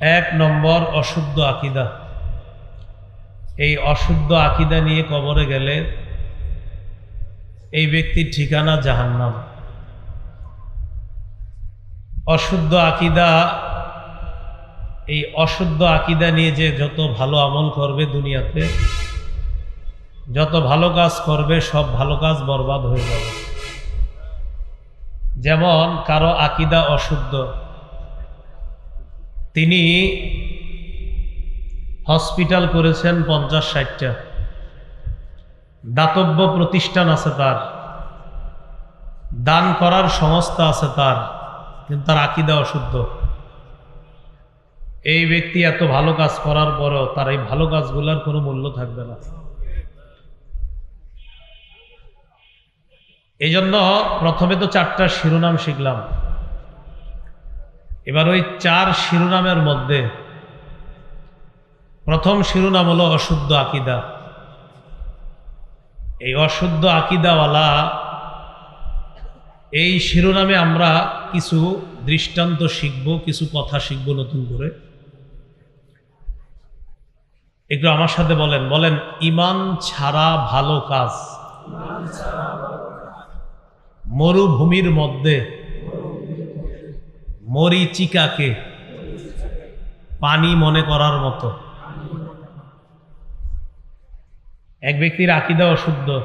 এক নম্বর অশুদ্ধ আকিদা। এই অশুদ্ধ আকিদা নিয়ে কবরে গেলে এই ব্যক্তির ঠিকানা জাহান্নাম। অশুদ্ধ আকিদা, এই অশুদ্ধ আকিদা নিয়ে যে যত ভালো আমল করবে দুনিয়াতে, যত ভালো কাজ করবে সব ভালো কাজ বরবাদ হয়ে যাবে। যেমন কারও আকিদা অশুদ্ধ তিনি হসপিটাল করেছেন পঞ্চাশ ষাটটা। দাতব্য প্রতিষ্ঠান আছে তার। দান করার সংস্থা আছে তার, কিন্তু তার আকিদা অশুদ্ধ। এই ব্যক্তি এত ভালো কাজ করার পরেও তার এই ভালো কাজগুলোর কোনো মূল্য থাকবে না। এই জন্য প্রথমে তো চারটা শিরোনাম শিখলাম। এবার ওই চার শিরোনামের মধ্যে প্রথম শিরোনাম হলো অশুদ্ধ আকিদা। এই অশুদ্ধ আকিদাওয়ালা, এই শিরোনামে আমরা কিছু দৃষ্টান্ত শিখব, কিছু কথা শিখব নতুন করে। একটু আমার সাথে বলেন বলেন, ইমান ছাড়া ভালো কাজ। মরুভূমির মধ্যে মরিচিকাকে। পানি মনে করার মতো। এক ব্যক্তির আকিদা অশুদ্ধ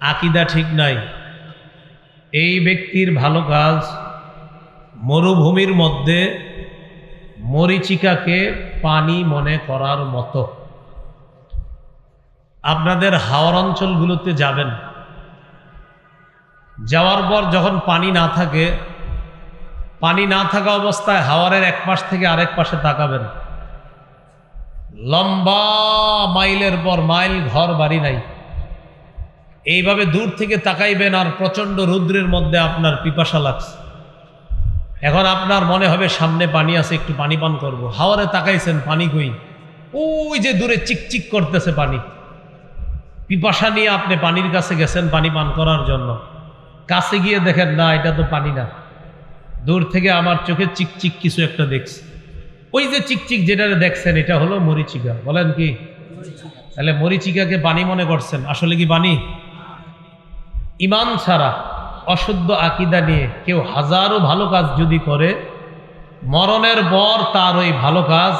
আকিদা ঠিক নাই। এই ব্যক্তির ভালো কাজ মরুভূমির মধ্যে মরিচিকাকে পানি মনে করার মতো। আপনাদের হাওয়ার অঞ্চলগুলোতে যাবেন। যাওয়ার পর যখন পানি না থাকে পানি না থাকা অবস্থায় হাওয়ারের এক পাশ থেকে আরেক পাশে তাকাবেন। লম্বা মাইলের পর মাইল ঘর বাড়ি নাই। এইভাবে দূর থেকে তাকাইবেন আর প্রচণ্ড রুদ্রের মধ্যে আপনার পিপাসা লাগছে। এখন আপনার মনে হবে সামনে পানি আছে, একটু পানি পান করব। হাওয়ারে তাকাইছেন, পানি কই? ওই যে দূরে চিকচিক করতেছে পানি। পিপাসা নিয়ে আপনি পানির কাছে গেছেন পানি পান করার জন্য। কাছে গিয়ে দেখেন, না, এটা তো পানি না। দূর থেকে আমার চোখে চিকচিক কিছু একটা দেখছি। ওই যে চিকচিক যেটা দেখছেন, এটা হলো মরিচিকা। বলেন কি? তাহলে মরিচিকাকে পানি মনে করছেন। আসলে কি বাণী? ইমান ছাড়া অশুদ্ধ আকিদা নিয়ে কেউ হাজারো ভালো কাজ যদি করে, মরণের পর তার ওই ভালো কাজ,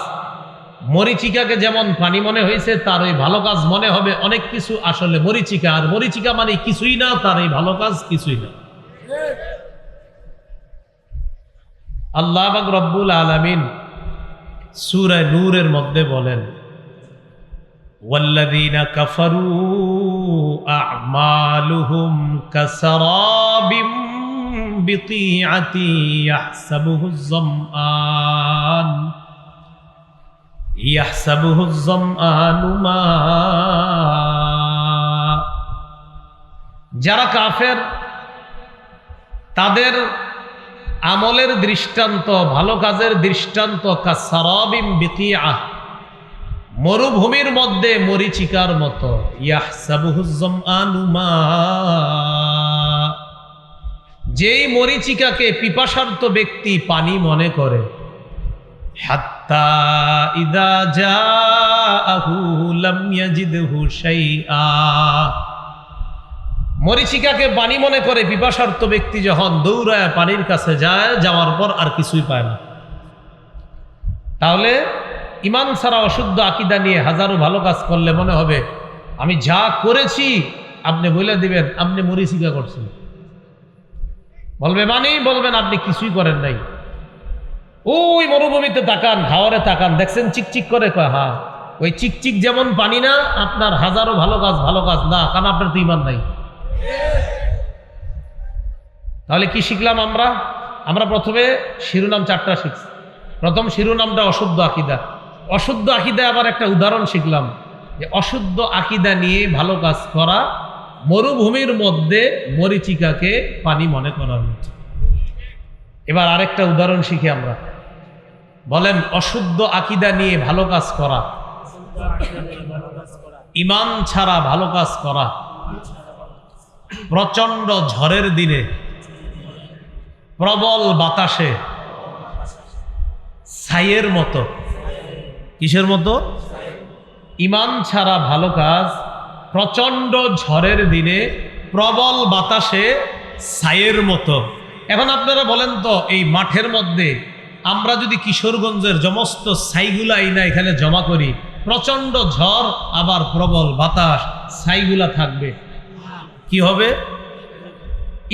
মরিচিকাকে যেমন পানি মনে হয়েছে, তার ওই ভালো কাজ মনে হবে। অনেক কিছু আসলে মরিচিকা, আর মরিচিকা মানে কিছুই না, তার এই ভালো কাজ কিছুই না। আল্লাহ বাক রব্বুল আলমিন সুরায় নূরের মধ্যে বলেন والذين كفروا أعمالهم كسراب بقيعة يحسبه الظمآن يحسبه الظمآن ماء যারা কাফের তাদের আমলের দৃষ্টান্ত, ভালো কাজের দৃষ্টান্ত, কাসারাবিম বিকিয়া মরুভূমির মধ্যে মরিচিকার মতো। যেই মরিচিকাকে পিপাসার্থ ব্যক্তি পানি মনে করে, হাত্তা ইদা মরিচিকাকে পানি মনে করে পিপাসার্থ ব্যক্তি যখন দৌড়ায় পানির কাছে যায়, যাওয়ার পর আর কিছুই পায় না। তাহলে ইমান ছাড়া অশুদ্ধ আকিদা নিয়ে হাজারো ভালো কাজ করলে মনে হবে, আমি যা করেছি, আপনি বলে দিবেন, আপনি মরিচিকা করছেন। বলবে মানে বলবেন আপনি কিছুই করেন নাই। ওই মরুভূমিতে তাকান হাওয়ারে তাকান, দেখছেন চিকচিক করে, কয়, হা, ওই চিকচিক যেমন পানি না, আপনার হাজারো ভালো কাজ ভালো কাজ না, কারণ আপনার তো ইমান নাই। তাহলে কি শিখলাম আমরা? আমরা প্রথমে শিরোনাম চারটা শিখছি। প্রথম শিরোনামটা অশুদ্ধ আকিদা। অশুদ্ধ আকিদা আবার একটা উদাহরণ শিখলাম যে অশুদ্ধ আকিদা নিয়ে ভালো কাজ করা মরুভূমির মধ্যে মরিচিকাকে পানি মনে করার মতো। এবার আরেকটা উদাহরণ শিখি আমরা। বলেন, অশুদ্ধ আকিদা নিয়ে ভালো কাজ করা। ইমান ছাড়া ভালো কাজ করা। প্রচণ্ড ঝড়ের দিনে, প্রবল বাতাসে, ছাইয়ের মতো। কিসের মতো? ইমান ছাড়া ভালো কাজ, প্রচণ্ড ঝড়ের দিনে, প্রবল বাতাসে, ছাইয়ের মতো। এখন আপনারা বলেন তো, এই মাঠের মধ্যে আমরা যদি কিশোরগঞ্জের সমস্ত ছাইগুলা আইনা এখানে জমা করি, প্রচণ্ড ঝড়, আবার প্রবল বাতাস, ছাইগুলা থাকবে। কি হবে?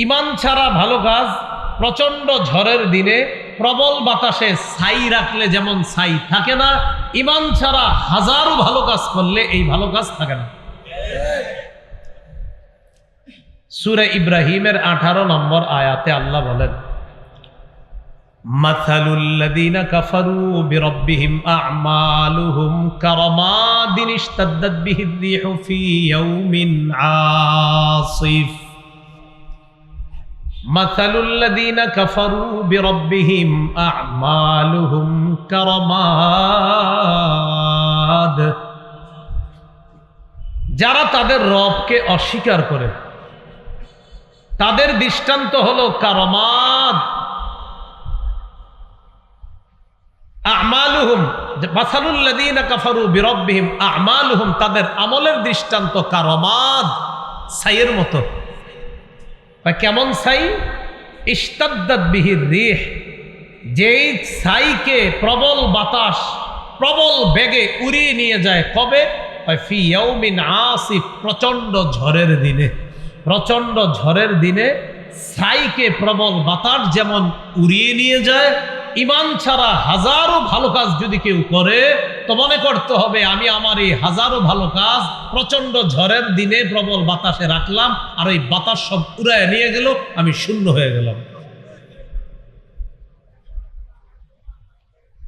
ইমান ছাড়া ভালো কাজ প্রচণ্ড ঝড়ের দিনে প্রবল বাতাসে ছাই রাখলে যেমন ছাই থাকে না, ইমান ছাড়া হাজারো ভালো কাজ করলে এই ভালো কাজ থাকে না। সুরে ইব্রাহিমের আঠারো নম্বর আয়াতে আল্লাহ বলেন مثل الذين كفروا بربهم أعمالهم كرماد اشتدت به الريح في يوم عاصف مثل الذين كفروا بربهم أعمالهم كرماد যারা তাদের রবকে অস্বীকার করে তাদের দৃষ্টান্ত হলো কারমাদ আমালুহুম মাসালুল্লাযীনা কাফারু বিরব্বিহিম, আমালুহুম তাদের আমলের দৃষ্টান্ত কারমাদ, ছাইয়ের মতো। বা কেমন ছাই? ইস্তাদ্দাত বিহির রিহ, যেই ছাইকে প্রবল বাতাস, প্রবল বেগে উড়িয়ে নিয়ে যায় কবে? ফি ইয়াউমিন আসিফ, প্রচণ্ড ঝড়ের দিনে। প্রচণ্ড ঝড়ের দিনে সাইকে প্রবল বাতাস যেমন উড়িয়ে নিয়ে যায় ইমান ছাড়া হাজারো ভালো কাজ যদি কেউ করে, তো মনে করতে হবে, আমি আমার এই হাজারো ভালো কাজ প্রচণ্ড ঝড়ের দিনে প্রবল বাতাসে রাখলাম, আর ওই বাতাস সব উড়ায় নিয়ে গেল, আমি শূন্য হয়ে গেলাম।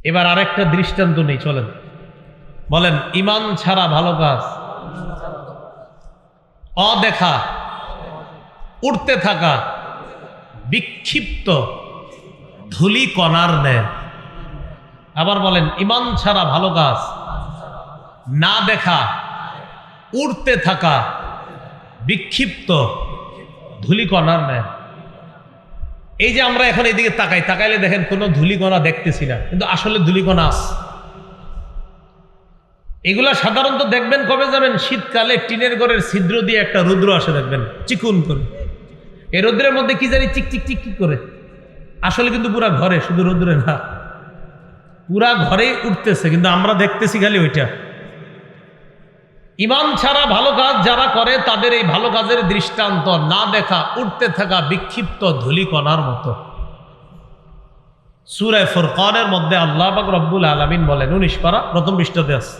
এবার আরেকটা দৃষ্টান্ত নেই, চলেন। বলেন ইমান ছাড়া ভালো কাজ। অদেখা উঠতে থাকা, বিক্ষিপ্ত ধুলি কণার নেয় আবার বলেন, ইমান ছাড়া ভালো কাজ। না দেখা, উড়তে থাকা, বিক্ষিপ্ত ধুলিকণার নেয় এই যে আমরা এখন এইদিকে তাকাই, তাকাইলে দেখেন কোনো ধুলিকণা দেখতেছি না, কিন্তু আসলে ধুলিকণা আছে। এগুলা সাধারণত দেখবেন কবে যাবেন? শীতকালে টিনের ঘরের ছিদ্র দিয়ে একটা রুদ্র আসে দেখবেন, চিকুন করে। এই রৌদ্রের মধ্যে কি জানি চিক চিক চিক করে। আসলে কিন্তু পুরা ঘরে শুধু রৌদ্রে না পুরা ঘরেই উঠতেছে কিন্তু আমরা দেখতেছি খালি ওইটা ইমান ছাড়া ভালো কাজ যারা করে তাদের এই ভালো কাজের দৃষ্টান্ত না দেখা উঠতে থাকা বিক্ষিপ্ত ধুলিকণার মতো সুরায় ফুরকানের মধ্যে আল্লাহ বাক রব্বুল আলমিন বলেন উনিশ পারা প্রথম পৃষ্ঠতে আছে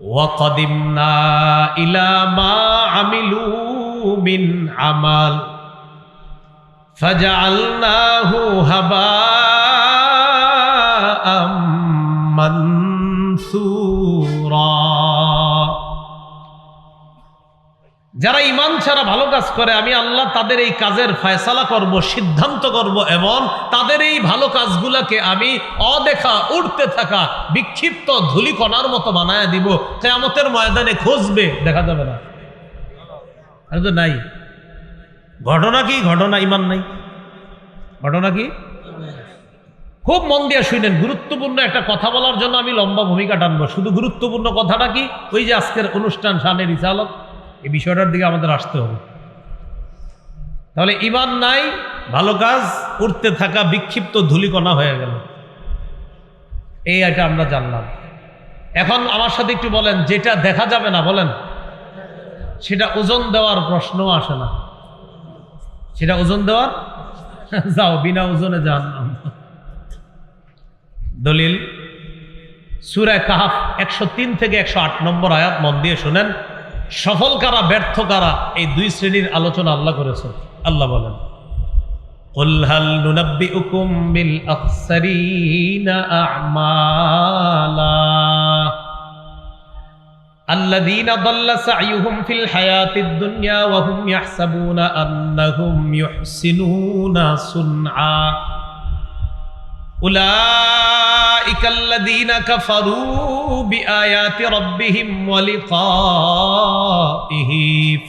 وقدمنا إلى ما عملوا من عمل فجعلناه هباء منثورا যারা ইমান ছাড়া ভালো কাজ করে আমি আল্লাহ তাদের এই কাজের ফয়সালা করব সিদ্ধান্ত করব এবং তাদের এই ভালো কাজগুলাকে আমি অদেখা উঠতে থাকা বিক্ষিপ্ত ধুলিকণার মতো বানায় দিব কেয়ামতের ময়দানে খুঁজবে দেখা যাবে না আরে তো নাই ঘটনা কি? ঘটনা ইমান নাই। ঘটনা কি? খুব মন দিয়ে শুনেন, গুরুত্বপূর্ণ একটা কথা বলার জন্য আমি লম্বা ভূমিকা টানবো। শুধু গুরুত্বপূর্ণ কথাটা কি? ওই যে আজকের অনুষ্ঠান সামনে রিসালত, এই বিষয়টার দিকে আমাদের আসতে হবে। তাহলে ইমান নাই, ভালো কাজ উঠতে থাকা বিক্ষিপ্ত ধুলিকণা হয়ে গেল। এই এটা আমরা জানলাম। এখন আমার সাথে একটু বলেন, যেটা দেখা যাবে না, বলেন। সেটা ওজন দেওয়ার প্রশ্নও আসে না। সেটা ওজন দেওয়ার যাও বিনা ওজনে যান দলিল সুরায় কাহাফ একশো তিন থেকে একশো আট নম্বর আয়াত মন দিয়ে শোনেন সফল কারা ব্যর্থ কারা এই দুই শ্রেণীর আলোচনা আল্লাহ করেছে আল্লাহ বলেন قل هل ننبئكم بالأخسرين أعمالا الذين ضل سعيهم في الحياة الدنيا وهم يحسبون أنهم يحسنون صنعا. أولئك الذين كفروا بآيات ربهم ولقائه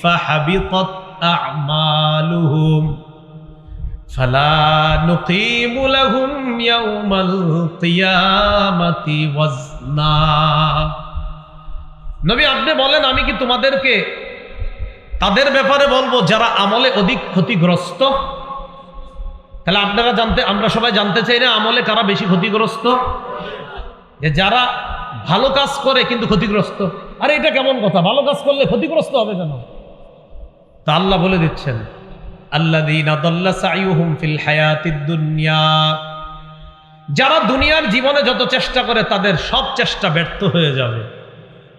فحبطت أعمالهم. فلا نقيم لهم يوم القيامة وزنا. নবী, আপনি বলেন, আমি কি তোমাদেরকে তাদের ব্যাপারে বলব, যারা আমলে অধিক ক্ষতিগ্রস্ত? তাহলে আপনারা জানতে, আমরা সবাই জানতে চাই না আমলে কারা বেশি ক্ষতিগ্রস্ত? যে যারা ভালো কাজ করে কিন্তু ক্ষতিগ্রস্ত। আরে, এটা কেমন কথা? ভালো কাজ করলে ক্ষতিগ্রস্ত হবে কেন? তা আল্লাহ বলে দিচ্ছেন যারা দুনিয়ার জীবনে যত চেষ্টা করে, তাদের সব চেষ্টা ব্যর্থ হয়ে যাবে।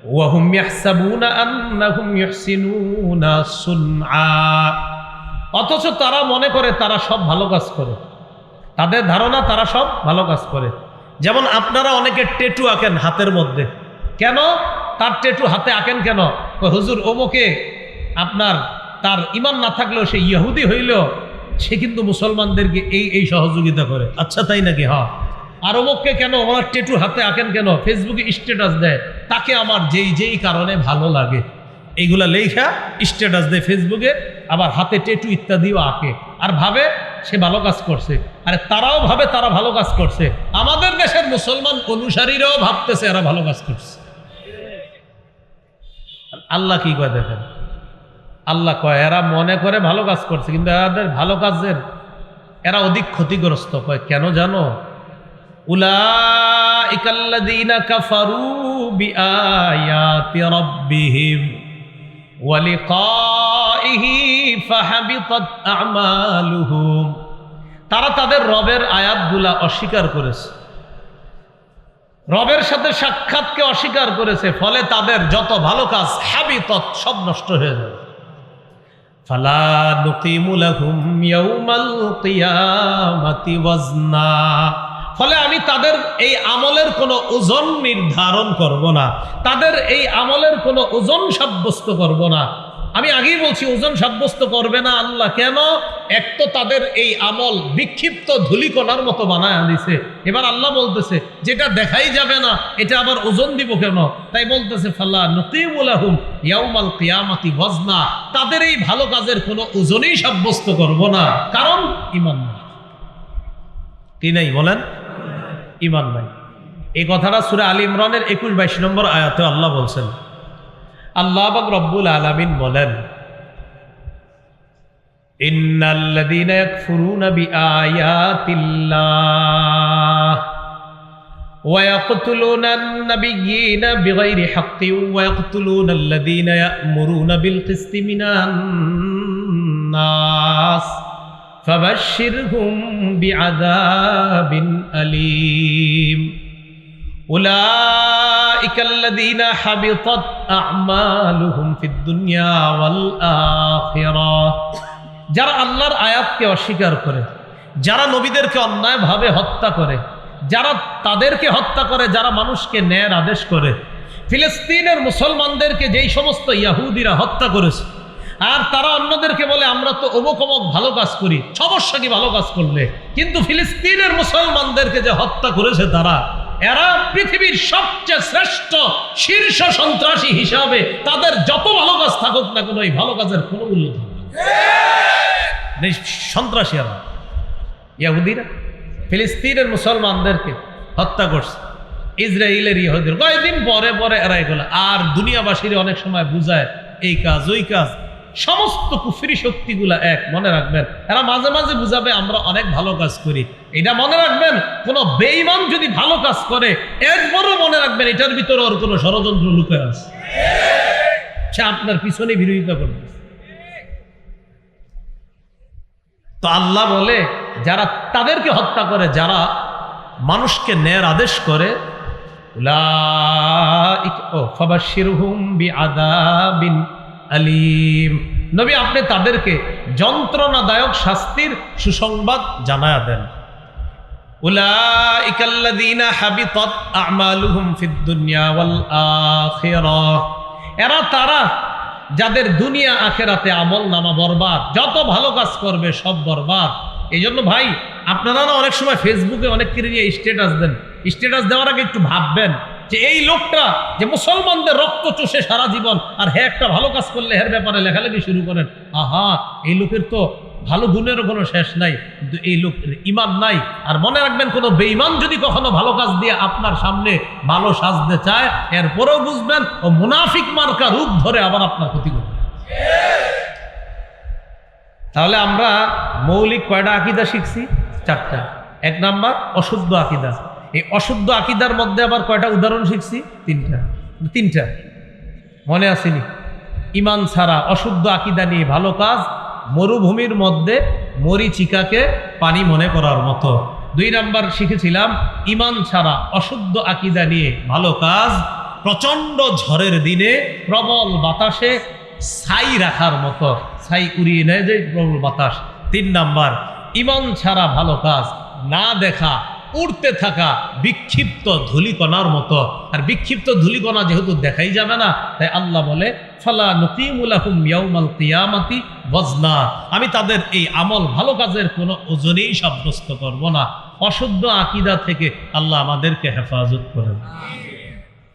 ওয়াহুম ইয়াহসাবুনা আন্নাহুম ইহসিনুনা সুনআ অথচ তারা মনে করে তারা সব ভালো কাজ করে। তাদের ধারণা তারা সব ভালো কাজ করে। যেমন আপনারা অনেকে টেটু আঁকেন হাতের মধ্যে। কেন? তার টেটু হাতে আঁকেন কেন? হুজুর ওমকে আপনার, তার ইমান না থাকলেও সে ইহুদি হইলেও সে কিন্তু মুসলমানদেরকে এই এই সহযোগিতা করে। আচ্ছা তাই নাকি? হ্যাঁ। আর অমুককে কেন? ওনার টেটু হাতে আঁকেন কেন? ফেসবুকে স্ট্যাটাস দেয়। তাকে আমার যেই যেই কারণে ভালো লাগে। এইগুলা লেখা স্ট্যাটাস দেয় ফেসবুকে আবার হাতে টেটু ইত্যাদিও আঁকে। আর ভাবে সে ভালো কাজ করছে। আরে তারাও ভাবে তারা ভালো কাজ করছে। আমাদের দেশের মুসলমান অনুসারীরাও ভাবতেছে এরা ভালো কাজ করছে। আল্লাহ কি কয় দেখেন? আল্লাহ কয়, এরা মনে করে ভালো কাজ করছে, কিন্তু এদের ভালো কাজের, এরা অধিক ক্ষতিগ্রস্ত। কয়, কেন জানো? উলাইকাল্লাযীনা কাফারু বিআয়াতি রাব্বিহিম ওয়া লিকাইহি ফাহাবিতাত আমালুহুম। তারা তাদের রবের আয়াতগুলা অস্বীকার করেছে। রবের সাথে সাক্ষাৎকে অস্বীকার করেছে, ফলে তাদের যত ভালো কাজ, হাবিতত সব নষ্ট হয়ে যাবে। ফালা নুকিমু লাহুম ইয়াউমাল কিয়ামাতি ওয়াজনা। ফলে আমি তাদের এই আমলের কোনো ওজন নির্ধারণ করব না। তাদের এই আমলের কোনো ওজন সাব্যস্ত করব না। আমি আগেই বলছি, ওজন সাব্যস্ত করবে না আল্লাহ কেন? এক তো তাদের এই আমল বিক্ষিপ্ত ধুলিকণার মতো বানায় আনিছে। এবার আল্লাহ বলতেছে, যেটা দেখাই যাবে না, এটা আবার ওজন দিব কেন? তাই বলতেছে ফাল্লা নকিমুলাহুম ইয়াউমাল কিয়ামাতি ওয়াজনা। তাদের এই ভালো কাজের কোনো ওজনই সাব্যস্ত করব না, কারণ ইমান কি নাই বলেন? ইমান নাই এই কথাটা সুরে আলী ইমরানের একুশ বাইশ নম্বর আয়াতে আল্লাহ বলছেন আল্লাহ বাক রব্বুল আলামিন বলেন ইন্নাল্লাযীনা ইয়াকফুরুনা বিআয়াতিল্লাহ ويقتلون النبيين بغير حق ويقتلون الذين يأمرون بالقسط من الناس فبشرهم بعذاب أليم أولئك الذين حبطت أعمالهم في الدنيا والآخرة যারা আল্লাহর আয়াতকে অস্বীকার করে যারা নবীদেরকে অন্যায়ভাবে হত্যা করে যারা তাদেরকে হত্যা করে যারা মানুষকে ন্যায়ের আদেশ করে ফিলিস্তিনের মুসলমানদেরকে যেই সমস্ত ইয়াহুদিরা হত্যা করেছে আর তারা অন্যদেরকে বলে, আমরা তো অমুক ভালো কাজ করি, সমস্যা কি ভালো কাজ করলে? কিন্তু ফিলিস্তিনের মুসলমানদেরকে যে হত্যা করেছে তারা, এরা পৃথিবীর সবচেয়ে শ্রেষ্ঠ শীর্ষ সন্ত্রাসী হিসাবে তাদের যত ভালো কাজ থাকুক না কোনো, এই ভালো কাজের কোনো মূল্য থাকবে সন্ত্রাসী এরা, ইয়াহুদিরা, ফিলিস্তিনের মুসলমানদেরকে হত্যা করছে, ইসরায়েলের ইহুদির। কয়েকদিন পরে পরে এরা এগুলো, আর দুনিয়াবাসীর অনেক সময় বুঝায়, এই কাজ, ওই কাজ। সমস্ত কুফরি শক্তিগুলা এক, মনে রাখবেন। এরা মাঝে মাঝে বুঝাবে, আমরা অনেক ভালো কাজ করি। এটা মনে রাখবেন, কোন বেঈমান যদি ভালো কাজ করে, একবারও মনে রাখবেন, এটার ভিতরে ওর কোনো ষড়যন্ত্র লুকে আছে। সে আপনার পিছনে বিরোধিতা করবে। তো আল্লাহ বলে, যারা তাদেরকে হত্যা করে, যারা মানুষকে ন্যায়ের আদেশ করে, উলাইক ও ফাবাশশিরহুম বিআযাবিন আলিম। নবী, আপনি তাদেরকে যন্ত্রণাদায়ক শাস্তির সুসংবাদ জানায়া দেন। এরা তারা যাদের দুনিয়া আখেরাতে আমল নামা বরবাদ, যত ভালো কাজ করবে সব বরবাদ। এই জন্য ভাই, আপনারা অনেক সময় ফেসবুকে অনেককে নিয়ে স্ট্যাটাস দেন। স্ট্যাটাস দেওয়ার আগে একটু ভাববেন যে এই লোকটা যে মুসলমানদের রক্ত চষে সারা জীবন, আর হ্যাঁ একটা ভালো কাজ করলে এর ব্যাপারে লেখালেখি শুরু করেন। আহা, এই লোকের তো ভালো গুণেরও কোনো শেষ নাই, কিন্তু এই লোক ইমান নাই। আর মনে রাখবেন, কোনো বেঈমান যদি কখনো ভালো কাজ দিয়ে আপনার সামনে ভালো সাজতে চায়, এরপরেও বুঝবেন, ও মুনাফিক মার্কা রূপ ধরে আবার আপনার ক্ষতি করবে। তাহলে আমরা মৌলিক কয়টা আকিদা শিখছি? চারটা। এক নাম্বার, অশুদ্ধ আকিদা। এই অশুদ্ধ আকিদার মধ্যে আবার কয়টা উদাহরণ শিখছি? তিনটা। তিনটা। মনে আসেনি? ইমান ছাড়া অশুদ্ধ আকিদা নিয়ে ভালো কাজ, মরুভূমির মধ্যে মরিচিকাকে পানি মনে করার মতো। দুই নাম্বার শিখেছিলাম, ইমান ছাড়া অশুদ্ধ আকিদা নিয়ে ভালো কাজ, প্রচণ্ড ঝড়ের দিনে প্রবল বাতাসে ছাই রাখার মতো। ছাই উড়িয়ে নেয় যে প্রবল বাতাস। তিন নাম্বার, ইমান ছাড়া ভালো কাজ, না দেখা উড়তে থাকা বিক্ষিপ্ত ধুলিকণার মতো। আর বিক্ষিপ্ত ধুলিকণা যেহেতু দেখাই যাবে না, তাই আল্লাহ বলে, ফালা নকিমুলাহুম ইয়াউমাল বজনা আমি তাদের এই আমল ভালো কাজের কোনো ওজনেই সাব্যস্ত করব না। অশুদ্ধ আকিদা থেকে আল্লাহ আমাদেরকে হেফাজত করেন।